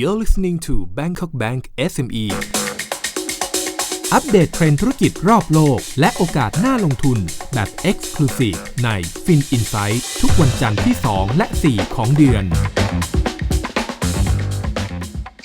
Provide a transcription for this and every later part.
You're listening to Bangkok Bank SME อัปเดตเทรนด์ธุรกิจรอบโลก และโอกาสน่าลงทุนแบบ Exclusive ใน Fin Insight ทุกวันจันทร์ที่ 2 และ 4 ของเดือน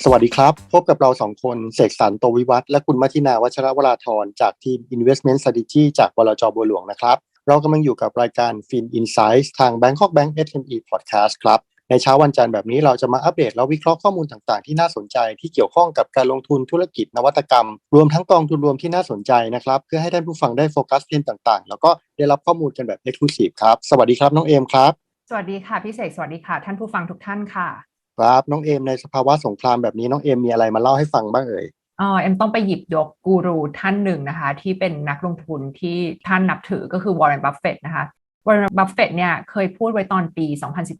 สวัสดีครับ พบกับเราสองคนเสกสรรโตวิวัฒและคุณมัทินาวัชรวราธรจากทีม Investment Strategy จากบลจบัวหลวงนะครับ เรากำลังอยู่กับรายการ Fin Insights ทาง Bangkok Bank SME Podcast ครับ ในเช้าวันจันทร์แบบนี้เราจะมาอัปเดตและวิเคราะห์ข้อมูลต่างๆ ที่น่าสนใจที่เกี่ยวข้องกับการลงทุนธุรกิจนวัตกรรม รวมทั้งกองทุนรวมที่น่าสนใจนะครับเพื่อให้ท่านผู้ฟังได้โฟกัสเทรนด์ต่างๆ แล้วก็ได้รับข้อมูลกันแบบ Exclusive ครับสวัสดีครับน้องเอมครับสวัสดีค่ะพี่เสกสวัสดีค่ะ ท่านผู้ฟังทุกท่านค่ะครับน้องเอมในสภาวะสงครามแบบนี้น้องเอมมีอะไรมาเล่าให้ฟังบ้างเอ่ยเออเอ็มต้องไปหยิบยกกูรูท่านหนึ่งนะคะ ที่เป็นนักลงทุนที่ท่านนับถือก็คือวอร์เรนบัฟเฟตนะคะ วอร์เรนบัฟเฟตเนี่ยเคยพูดไว้ตอนปี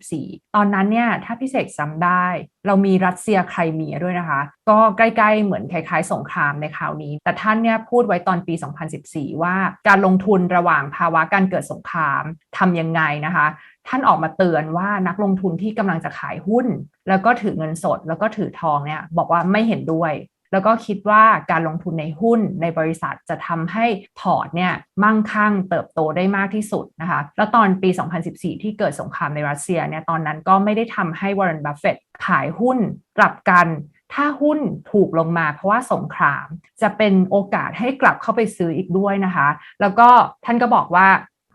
2014 ตอนนั้นเนี่ยถ้าพี่เสกจำได้ เรามีรัสเซียไครเมียด้วยนะคะ ก็ใกล้ๆเหมือนคล้ายๆ สงครามในคราวนี้ แต่ท่านเนี่ยพูดไว้ตอนปี 2014 ว่าการลงทุนระหว่างภาวะการเกิดสงครามทำยังไงนะคะท่านออกมาเตือนว่านักลงทุนที่กำลังจะขายหุ้น แล้วก็ถือเงินสด แล้วก็ถือทองเนี่ยบอกว่าไม่เห็นด้วย แล้วก็คิดว่าการลงทุนในหุ้นในบริษัทจะทำให้พอร์ตเนี่ยมั่งคั่งเติบโตได้มากที่สุดนะคะ แล้วตอนปี 2014 ที่เกิดสงครามในรัสเซียเนี่ยตอนนั้นก็ไม่ได้ทำให้วอร์เรนบัฟเฟตขายหุ้นกลับกันถ้าหุ้นถูกลงมาเพราะว่าสงคราม จะเป็นโอกาสให้กลับเข้าไปซื้ออีกด้วยนะคะ แล้วก็ท่านก็บอกว่า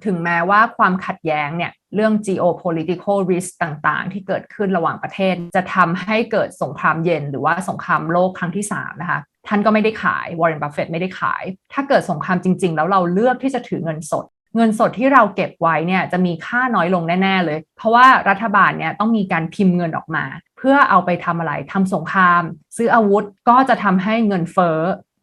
ถึงแม้ว่าความขัดแย้งเนี่ยเรื่อง geopolitical risk ต่างๆ ที่เกิดขึ้นระหว่างประเทศ จะทำให้เกิดสงครามเย็น หรือว่าสงครามโลกครั้งที่ 3 นะคะ ท่านก็ไม่ได้ขายวอร์เรนบัฟเฟตไม่ได้ขาย ถ้าเกิดสงครามจริง ๆ แล้วเราเลือกที่จะถือเงินสด เงินสดที่เราเก็บไว้เนี่ยจะมีค่าน้อยลงแน่ ๆ เลย เพราะว่ารัฐบาลเนี่ยต้องมีการพิมพ์เงินออกมา เพื่อเอาไปทำอะไรทำสงคราม ซื้ออาวุธก็จะทำให้เงินเฟ้อ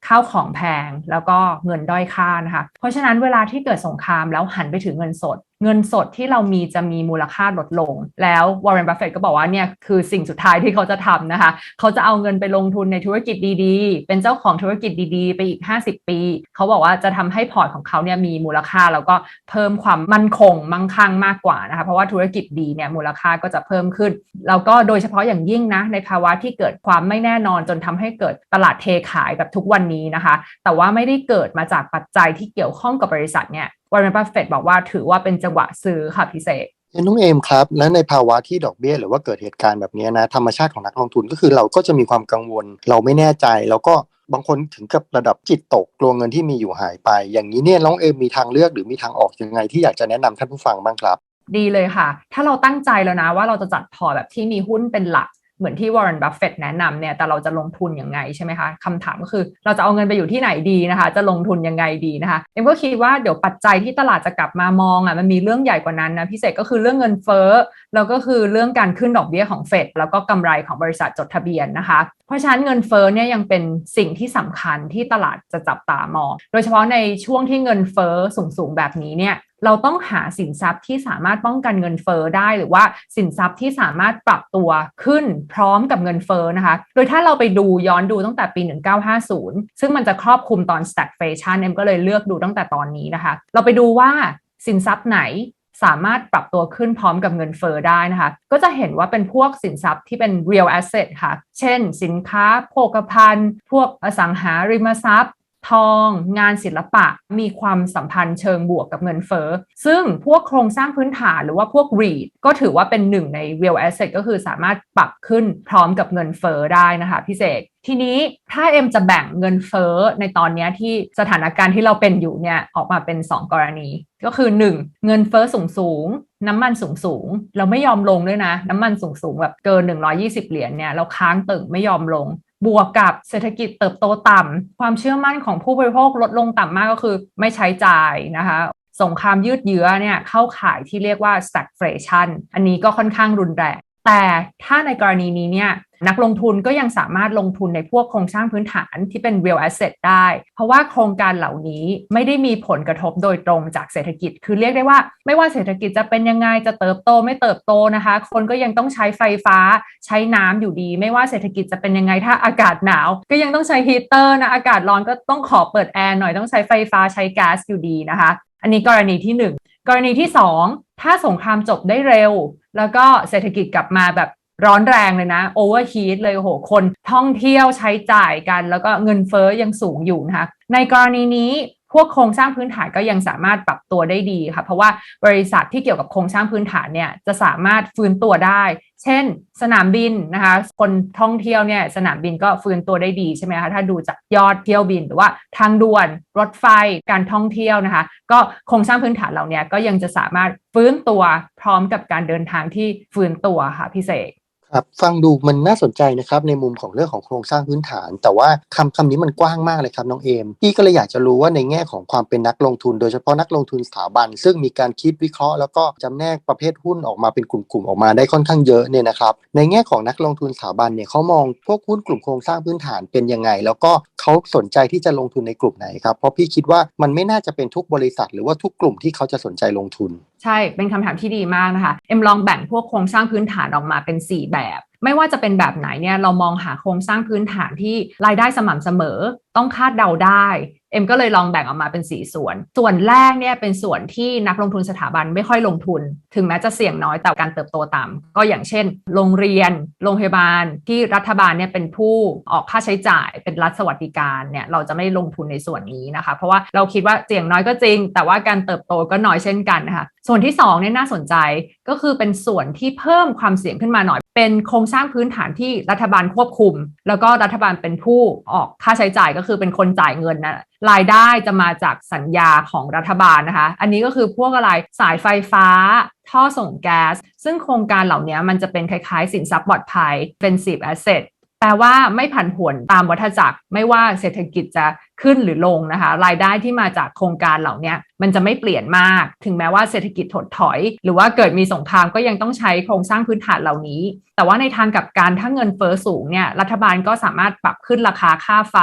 ข้าวของแพงแล้วก็เงินด้อยค่านะคะ เพราะฉะนั้นเวลาที่เกิดสงครามแล้วหันไปถึงเงินสด เงินสดที่เรามีจะมีมูลค่าลดลง แล้ววอร์เรนบัฟเฟตก็บอกว่าเนี่ยคือสิ่งสุดท้ายที่เขาจะทำนะคะ เขาจะเอาเงินไปลงทุนในธุรกิจดีๆ เป็นเจ้าของธุรกิจดีๆ ไปอีก 50 ปี เขาบอกว่าจะทำให้พอร์ตของเขาเนี่ยมีมูลค่าแล้วก็เพิ่มความมั่นคงมั่งคั่งมากกว่านะคะ เพราะว่าธุรกิจดีเนี่ยมูลค่าก็จะเพิ่มขึ้น แล้วก็โดยเฉพาะอย่างยิ่งนะในภาวะที่เกิดความไม่แน่นอนจนทำให้เกิดตลาดเทขายแบบทุกวันนี้นะคะ แต่ว่าไม่ได้เกิดมาจากปัจจัยที่เกี่ยวข้องกับบริษัทเนี่ย วอร์เรนบัฟเฟตบอกว่าถือว่าเป็นจังหวะซื้อค่ะพิเศษน้องเอมครับ และในภาวะที่ดอกเบี้ยหรือว่าเกิดเหตุการณ์แบบนี้นะ ธรรมชาติของนักลงทุนก็คือเราก็จะมีความกังวล เราไม่แน่ใจ แล้วก็บางคนถึงกับระดับจิตตกกลัวเงินที่มีอยู่หายไป อย่างนี้เนี่ยน้องเอมมีทางเลือกหรือมีทางออกยังไงที่อยากจะแนะนำท่านผู้ฟังบ้างครับ ดีเลยค่ะ ถ้าเราตั้งใจแล้วนะว่าเราจะจัดพอร์ตแบบที่มีหุ้นเป็นหลัก เหมือนที่วอร์เรนบัฟเฟตแนะนำเนี่ยแต่เราจะลงทุนยังไงใช่ไหมคะคำถามก็คือเราจะเอาเงินไปอยู่ที่ไหนดีนะคะ จะลงทุนยังไงดีนะคะเอ็มก็คิดว่าเดี๋ยวปัจจัยที่ตลาดจะกลับมามองอะมันมีเรื่องใหญ่กว่านั้นนะพิเศษก็คือเรื่องเงินเฟ้อแล้วก็คือเรื่องการขึ้นดอกเบี้ยของเฟดแล้วก็กำไรของบริษัทจดทะเบียนนะคะเพราะฉะนั้นเงินเฟ้อเนี่ยยังเป็นสิ่งที่สำคัญที่ตลาดจะจับตามอง โดยเฉพาะในช่วงที่เงินเฟ้อสูงๆแบบนี้เนี่ย เราต้องหาสินทรัพย์ที่สามารถป้องกันเงินเฟอ้อได้ หรือว่าสินทรัพย์ที่สามารถปรับตัวขึ้นพร้อมกับเงินเฟอ้อนะคะ โดยถ้าเราไปดูย้อนดูตั้งแต่ปี 1950 ซึ่งมันจะครอบคลุมตอน stagflation เอ็มก็เลยเลือกดูตั้งแต่ตอนนี้นะคะ เราไปดูว่าสินทรัพย์ไหนสามารถปรับตัวขึ้นพร้อมกับเงินเฟอ้อได้นะคะ ก็จะเห็นว่าเป็นพวกสินทรัพย์ที่เป็น real asset ค่ะ เช่น สินค้าโภคภัณฑ์ พวกอสังหาริมทรัพย์ ทอง งานศิลปะ มีความสัมพันธ์เชิงบวกกับเงินเฟอ้อ ซึ่งพวกโครงสร้างพื้นฐานหรือว่าพวก REIT ก็ถือว่าเป็นหนึ่งใน real asset ก็คือสามารถปรับขึ้นพร้อมกับเงินเฟอ้อได้นะคะพี่เสกทีนี้ถ้าเอ็มจะแบ่งเงินเฟ้อในตอนนี้ที่สถานการณ์ที่เราเป็นอยู่เนี่ยออกมาเป็น 2 กรณี ก็คือ 1. เงินเฟ้อสูงสูงน้ำมันสูงสูงเราไม่ยอมลงด้วยนะ น้ำมันสูงสูงแบบเกิน 120 เหรียญเนี่ยเราค้างตึงไม่ยอมลง บวกกับเศรษฐกิจเติบโตต่ำความเชื่อมั่นของผู้บริโภคลดลงต่ำมากก็คือไม่ใช้จ่ายนะคะสงครามยืดเยื้อเนี่ยเข้าข่ายที่เรียกว่า stagflation อันนี้ก็ค่อนข้างรุนแรง แต่ถ้าในกรณีนี้เนี่ยนักลงทุนก็ยังสามารถลงทุนในพวกโครงสร้างพื้นฐานที่เป็น real asset ได้ เพราะว่าโครงการเหล่านี้ไม่ได้มีผลกระทบโดยตรงจากเศรษฐกิจ คือเรียกได้ว่า ไม่ว่าเศรษฐกิจจะเป็นยังไงจะเติบโตไม่เติบโตนะคะ คนก็ยังต้องใช้ไฟฟ้าใช้น้ำอยู่ดี ไม่ว่าเศรษฐกิจจะเป็นยังไงถ้าอากาศหนาว ก็ยังต้องใช้ฮีเตอร์นะอากาศร้อนก็ต้องขอเปิดแอร์หน่อยต้องใช้ไฟฟ้าใช้แก๊สอยู่ดีนะคะ อันนี้กรณีที่ 1 กรณีที่ 2 ถ้าสงครามจบได้เร็ว แล้วก็เศรษฐกิจกลับมาแบบร้อนแรงเลยนะโอเวอร์ฮีทเลยโอ้โหคนท่องเที่ยวใช้จ่ายกัน แล้วก็เงินเฟ้อยังสูงอยู่นะคะในกรณีนี้ พวกโครงสร้างพื้นฐานก็ยังสามารถปรับตัวได้ดีค่ะ เพราะว่าบริษัทที่เกี่ยวกับโครงสร้างพื้นฐานเนี่ยจะสามารถฟื้นตัวได้ เช่น สนามบินนะคะ คนท่องเที่ยวเนี่ยสนามบินก็ฟื้นตัวได้ดีใช่ไหมคะถ้าดูจากยอดเที่ยวบินหรือว่าทางด่วนรถไฟการท่องเที่ยวนะคะ ก็โครงสร้างพื้นฐานเหล่านี้ก็ยังจะสามารถฟื้นตัวพร้อมกับการเดินทางที่ฟื้นตัวค่ะพี่เสก ครับฟังดูมันน่าสนใจนะครับในมุมของเรื่องของโครงสร้างพื้นฐาน แต่ว่าคำคำนี้มันกว้างมากเลยครับน้องเอมพี่ก็เลยอยากจะรู้ว่าในแง่ของความเป็นนักลงทุน โดยเฉพาะนักลงทุนสถาบัน ซึ่งมีการคิดวิเคราะห์แล้วก็จำแนกประเภทหุ้นออกมาเป็นกลุ่มๆออกมาได้ค่อนข้างเยอะเนี่ยนะครับในแง่ของนักลงทุนสถาบันเนี่ยเขามองพวกหุ้นกลุ่มโครงสร้างพื้นฐานเป็นยังไง แล้วก็เขาสนใจที่จะลงทุนในกลุ่มไหนครับเพราะพี่คิดว่ามันไม่น่าจะเป็นทุกบริษัท หรือว่าทุกกลุ่มที่เขาจะสนใจลงทุน ใช่เป็นคำถามที่ดีมากนะคะเอ็มลองแบ่งพวกโครงสร้างพื้นฐานออกมาเป็น 4 แบบไม่ว่าจะเป็นแบบไหนเนี่ยเรามองหาโครงสร้างพื้นฐานที่รายได้สม่ำเสมอ ต้องคาดเดาได้ เอ็มก็เลยลองแบ่งออกมาเป็น 4 ส่วน ส่วนแรกเนี่ยเป็นส่วนที่นักลงทุนสถาบันไม่ค่อยลงทุน ถึงแม้จะเสี่ยงน้อยแต่การเติบโตต่ำก็อย่างเช่น โรงเรียน โรงพยาบาลที่รัฐบาลเนี่ยเป็นผู้ออกค่าใช้จ่าย เป็นรัฐสวัสดิการเนี่ยเราจะไม่ลงทุนในส่วนนี้นะคะ เพราะว่าเราคิดว่าเสี่ยงน้อยก็จริง แต่ว่าการเติบโตก็น้อยเช่นกันนะคะ ส่วนที่2เนี่ยน่าสนใจก็คือเป็นส่วนที่เพิ่มความเสี่ยงขึ้นมาหน่อย เป็นโครงสร้างพื้นฐานที่รัฐบาลควบคุม แล้วก็รัฐบาลเป็นผู้ออกค่าใช้จ่ายก็คือเป็นคนจ่ายเงินนะรายได้จะมาจากสัญญาของรัฐบาลนะคะ อันนี้ก็คือพวกอะไรสายไฟฟ้า ท่อส่งแก๊ส ซึ่งโครงการเหล่านี้มันจะเป็นคล้ายๆ สินทรัพย์ปลอดภัยเป็นสิบแอสเซท แปลว่าไม่ผันผวนตามวัฏจักร ไม่ว่าเศรษฐกิจจะขึ้นหรือลงนะคะ รายได้ที่มาจากโครงการเหล่านี้มันจะไม่เปลี่ยนมาก ถึงแม้ว่าเศรษฐกิจถดถอย หรือว่าเกิดมีสงครามก็ยังต้องใช้โครงสร้างพื้นฐานเหล่านี้ แต่ว่าในทางกับการถ้าเงินเฟอ้อสูงเนี่ยรัฐบาลก็สามารถปรับขึ้นราคาค่าไฟ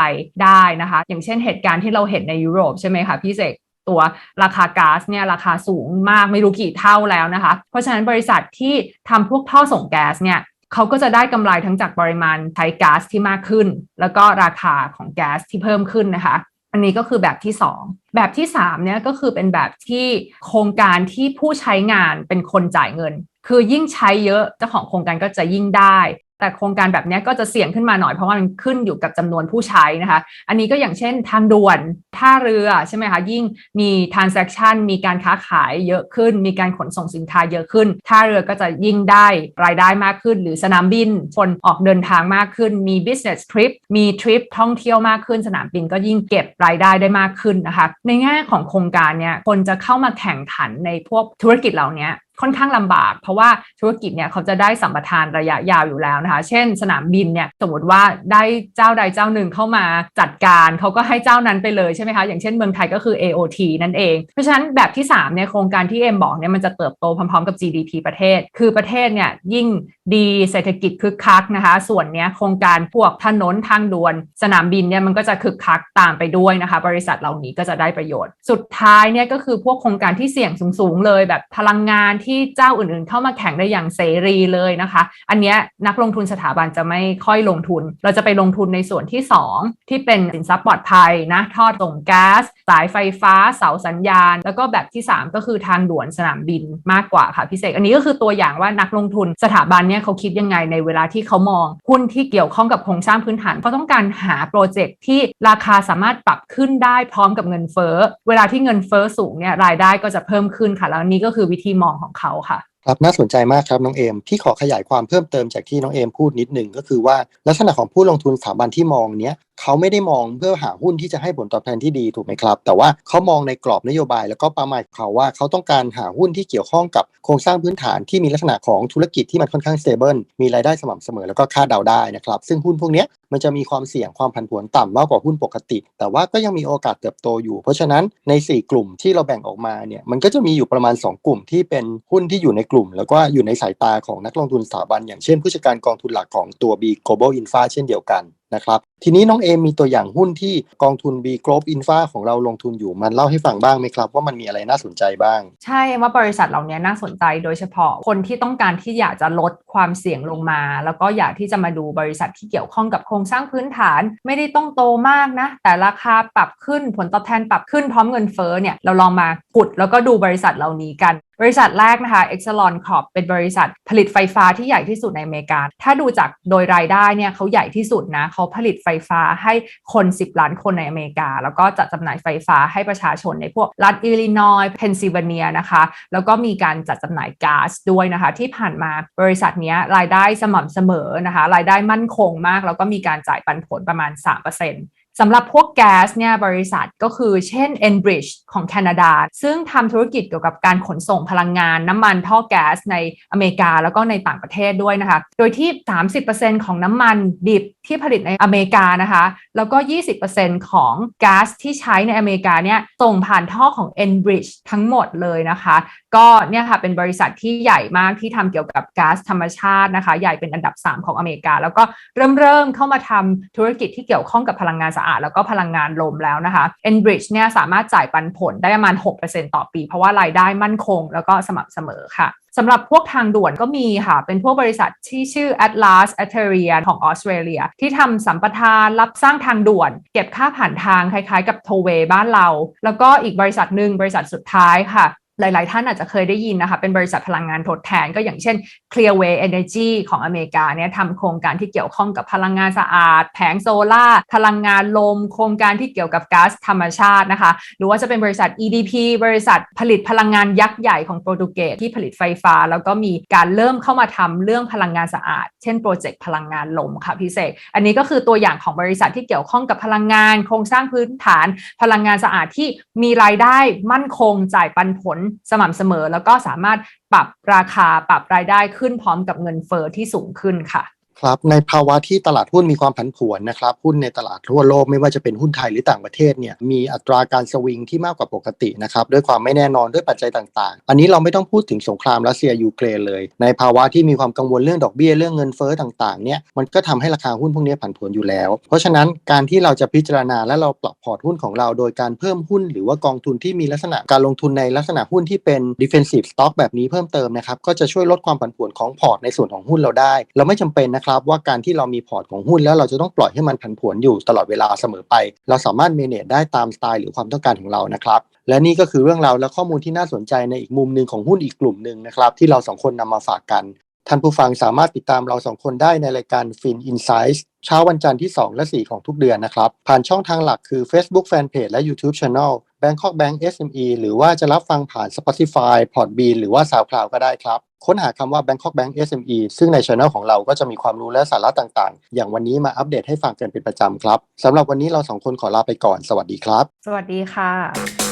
ได้นะคะ อย่างเช่นเหตุการณ์ที่เราเห็นในยุโรปใช่ไหมคะพี่เสกตัวราคาก๊าซเนี่ยราคาสูงมากไม่รู้กี่เท่าแล้วนะคะ เพราะฉะนั้นบริษัทที่ทำพวกท่อส่งแก๊สเนี่ย เขาก็จะได้กำไรทั้งจากปริมาณใช้ก๊าซที่มากขึ้น แล้วก็ราคาของแก๊สที่เพิ่มขึ้นนะคะ อันนี้ก็คือแบบที่ 2 แบบที่3เนี่ยก็คือเป็นแบบที่โครงการที่ผู้ใช้งานเป็นคนจ่ายเงิน คือยิ่งใช้เยอะเจ้าของโครงการก็จะยิ่งได้ แต่โครงการแบบนี้ก็จะเสี่ยงขึ้นมาหน่อยเพราะว่ามันขึ้นอยู่กับจำนวนผู้ใช้นะคะ อันนี้ก็อย่างเช่นทางด่วนท่าเรือใช่ไหมคะยิ่งมี transaction มีการค้าขายเยอะขึ้น มีการขนส่งสินค้าเยอะขึ้น ท่าเรือก็จะยิ่งได้รายได้มากขึ้น หรือสนามบินคนออกเดินทางมากขึ้น มี business trip มีทริปท่องเที่ยวมากขึ้น สนามบินก็ยิ่งเก็บรายได้ได้มากขึ้นนะคะ ในแง่ของโครงการเนี่ยคนจะเข้ามาแข่งขันในพวกธุรกิจเหล่านี้ ค่อนข้างลำบาก เพราะว่าธุรกิจเนี่ยเขาจะได้สัมปทานระยะยาวอยู่แล้วนะคะ เช่น สนามบินเนี่ยสมมติว่าได้เจ้าใดเจ้าหนึ่งเข้ามาจัดการเขาก็ให้เจ้านั้นไปเลยใช่ไหมคะ อย่างเช่นเมืองไทยก็คือ AOT นั่นเอง เพราะฉะนั้นแบบที่3เนี่ยโครงการที่เอ็มบอกเนี่ยมันจะเติบโตพร้อมๆกับ GDP ประเทศ คือประเทศเนี่ยยิ่งดีเศรษฐกิจคึกคักนะคะ ส่วนเนี้ยโครงการพวกถนนทางด่วน สนามบินเนี่ยมันก็จะคึกคักตามไปด้วยนะคะ บริษัทเหล่านี้ก็จะได้ประโยชน์ สุดท้ายเนี่ยก็คือพวกโครงการที่เสี่ยงสูงๆเลยแบบพลังงานทที่เจ้าอื่นๆ เข้ามาแข่งได้อย่างเสรีเลยนะคะ อันนี้นักลงทุนสถาบันจะไม่ค่อยลงทุน เราจะไปลงทุนในส่วนที่ 2 ที่เป็นสินทรัพย์ปลอดภัยนะทอดส่งแก๊ส สายไฟฟ้า เสาสัญญาณ แล้วก็แบบที่ 3 ก็คือทางด่วนสนามบินมากกว่าค่ะพี่เสกอันนี้ก็คือตัวอย่างว่านักลงทุนสถาบันเนี่ยเขาคิดยังไงในเวลาที่เขามองหุ้นที่เกี่ยวข้องกับโครงสร้างพื้นฐานเขาต้องการหาโปรเจกต์ที่ราคาสามารถปรับขึ้นได้พร้อมกับเงินเฟ้อเวลาที่เงินเฟ้อสูงเนี่ยรายได้ก็จะเพิ่มขึ้นค่ะแล้วนี่ก็คือวิธีมองของเขาค่ะครับน่าสนใจมากครับน้องเอมพี่ขอขยายความเพิ่มเติมจากที่น้องเอมพูดนิดหนึ่งก็คือว่าลักษณะของผู้ลงทุนสถาบันที่มองเนี้ย เขาไม่ได้มองเพื่อหาหุ้นที่จะให้ผลตอบแทนที่ดีถูกไหมครับ แต่ว่าเขามองในกรอบนโยบาย แล้วก็ประมาณเขาว่าเขาต้องการหาหุ้นที่เกี่ยวข้องกับโครงสร้างพื้นฐานที่มีลักษณะของธุรกิจที่มันค่อนข้างสเตเบิลมีรายได้สม่ำเสมอแล้วก็คาดเดาได้นะครับ ซึ่งหุ้นพวกนี้มันจะมีความเสี่ยงความผันผวนต่ำมากกว่าหุ้นปกติ แต่ว่าก็ยังมีโอกาสเติบโตอยู่ เพราะฉะนั้นใน 4 กลุ่มที่เราแบ่งออกมาเนี่ยมันก็จะมีอยู่ประมาณ 2 กลุ่มที่เป็นหุ้นที่อยู่ในกลุ่ม แล้วก็อยู่ในสายตาของนักลงทุนสถาบันอย่างเช่นผู้จัดการกองทุนหลักของตัว B Global Infra เช่นเดียวกันนะครับ ทีนี้น้องเอมมีตัวอย่างหุ้นที่กองทุน B Global Infra ของเราลงทุนอยู่มันเล่าให้ฟังบ้างไหมครับว่ามันมีอะไรน่าสนใจบ้าง ใช่ว่าบริษัทเหล่านี้น่าสนใจโดยเฉพาะคนที่ต้องการที่อยากจะลดความเสี่ยงลงมา แล้วก็อยากที่จะมาดูบริษัทที่เกี่ยวข้องกับโครงสร้างพื้นฐาน ไม่ได้ต้องโตมากนะ แต่ราคาปรับขึ้นผลตอบแทนปรับขึ้นพร้อมเงินเฟ้อเนี่ยเราลองมา ขุดแล้วก็ดูบริษัทเหล่านี้กัน บริษัทแรกนะคะ Exelon Corp เป็นบริษัทผลิตไฟฟ้าที่ใหญ่ที่สุดในอเมริกา ถ้าดูจากโดยรายได้เนี่ยเขาใหญ่ที่สุดนะเขาผลิตไฟฟ้าให้คน 10 ล้านคนในอเมริกา แล้วก็จัดจำหน่ายไฟฟ้าให้ประชาชนในพวกรัฐอิลลินอยส์เพนซิลเวเนียนะคะ แล้วก็มีการจัดจำหน่ายก๊าซด้วยนะคะ ที่ผ่านมาบริษัทนี้รายได้สม่ำเสมอนะคะ รายได้มั่นคงมาก แล้วก็มีการจ่ายปันผลประมาณ 3% สำหรับพวกแก๊สเนี่ยบริษัทก็คือเช่น Enbridge ของแคนาดา ซึ่งทำธุรกิจเกี่ยวกับการขนส่งพลังงานน้ำมันท่อแก๊สในอเมริกาแล้วก็ในต่างประเทศด้วยนะคะ โดยที่ 30%ของน้ำมันดิบที่ผลิตในอเมริกานะคะ แล้วก็ 20%ของก๊าซที่ใช้ในอเมริกาเนี่ยส่งผ่านท่อของ Enbridge ทั้งหมดเลยนะคะ ก็เนี่ยค่ะเป็นบริษัทที่ใหญ่มากที่ทำเกี่ยวกับก๊าซธรรมชาตินะคะ ใหญ่เป็นอันดับ 3 ของอเมริกา แล้วก็เริ่มเริ่มเข้ามาทำธุรกิจที่เกี่ยวข้องกับพลังงานสะอาดแล้วก็พลังงานลมแล้วนะคะ Enbridge เนี่ยสามารถจ่ายปันผลได้ประมาณ 6%ต่อปี เพราะว่ารายได้มั่นคงแล้วก็สม่ำเสมอค่ะสำหรับพวกทางด่วนก็มีค่ะ เป็นพวกบริษัทที่ชื่อ Atlas a t e r i a ของออสเตรเลีย ที่ทำสัมปทานรับสร้างทางด่วน เก็บค่าผ่านทางคล้ายๆ กับโทเวบ้านเรา แล้วก็อีกบริษัทหนึ่งบริษัทสุดท้ายค่ะ หลาย ๆ ท่านอาจจะเคยได้ยินนะคะ เป็นบริษัทพลังงานทดแทนก็อย่างเช่น Clearway Energy ของอเมริกาเนี่ยทำโครงการที่เกี่ยวข้องกับพลังงานสะอาด แผงโซลา่าพลังงานลม โครงการที่เกี่ยวกับก๊าซธรรมชาตินะคะ หรือว่าจะเป็นบริษัท EDP บริษัทผลิตพลังงานยักษ์ใหญ่ของโปรตุเกสที่ผลิตไฟฟ้า แล้วก็มีการเริ่มเข้ามาทำเรื่องพลังงานสะอาด เช่นโปรเจกต์พลังงานลมค่ะพิเศษ อันนี้ก็คือตัวอย่างของบริษัทที่เกี่ยวข้องกับพลังงาน โครงสร้างพื้นฐาน พลังงานสะอาดที่มีรายได้มั่นคงจ่ายปันผลสม่ำเสมอ แล้วก็สามารถปรับราคาปรับรายได้ขึ้นพร้อมกับเงินเฟอ้อที่สูงขึ้นค่ะ ครับในภาวะที่ตลาดหุ้นมีความผันผวนนะครับหุ้นในตลาดทั่วโลกไม่ว่าจะเป็นหุ้นไทยหรือต่างประเทศเนี่ยมีอัตราการสวิงที่มากกว่าปกตินะครับด้วยความไม่แน่นอนด้วยปัจจัยต่างๆ อันนี้เราไม่ต้องพูดถึงสงครามรัสเซียยูเครนเลย ในภาวะที่มีความกังวลเรื่องดอกเบี้ยเรื่องเงินเฟ้อต่างๆเนี่ยมันก็ทำให้ราคาหุ้นพวกนี้ผันผวนอยู่แล้ว เพราะฉะนั้นการที่เราจะพิจารณาและเราปรับพอร์ตหุ้นของเราโดยการเพิ่มหุ้น หรือว่ากองทุนที่มีลักษณะการลงทุนในลักษณะหุ้นที่เป็น defensive stock แบบนี้เพิ่มเติมนะครับก็จะช่วยลดความผันผวนของพอร์ตในส่วนของหุ้นเราได้ เราไม่จำเป็นนะครับว่าการที่เรามีพอร์ตของหุ้นแล้วเราจะต้องปล่อยให้มันผันผวนอยู่ตลอดเวลาเสมอไป เราสามารถเมเนจได้ตามสไตล์หรือความต้องการของเรานะครับและนี่ก็คือเรื่องราวและข้อมูลที่น่าสนใจในอีกมุมหนึ่งของหุ้นอีกกลุ่มหนึ่งนะครับที่เราสองคนนำมาฝากกันท่านผู้ฟังสามารถติดตามเราสองคนได้ในรายการ Fin Insights เช้าวันจันทร์ที่ 2 และ 4 ของทุกเดือนนะครับ ผ่านช่องทางหลักคือ Facebook Fanpage และ YouTube Channel Bangkok Bank SME หรือว่าจะรับฟังผ่าน Spotify Podbean หรือว่า SoundCloud ก็ได้ครับ ค้นหาคำว่า Bangkok Bank SME ซึ่งใน Channel ของเราก็จะมีความรู้และสาระต่างๆ อย่างวันนี้มาอัปเดตให้ฟังกันเป็นประจำครับสำหรับวันนี้เราสองคนขอลาไปก่อน สวัสดีครับ สวัสดีค่ะ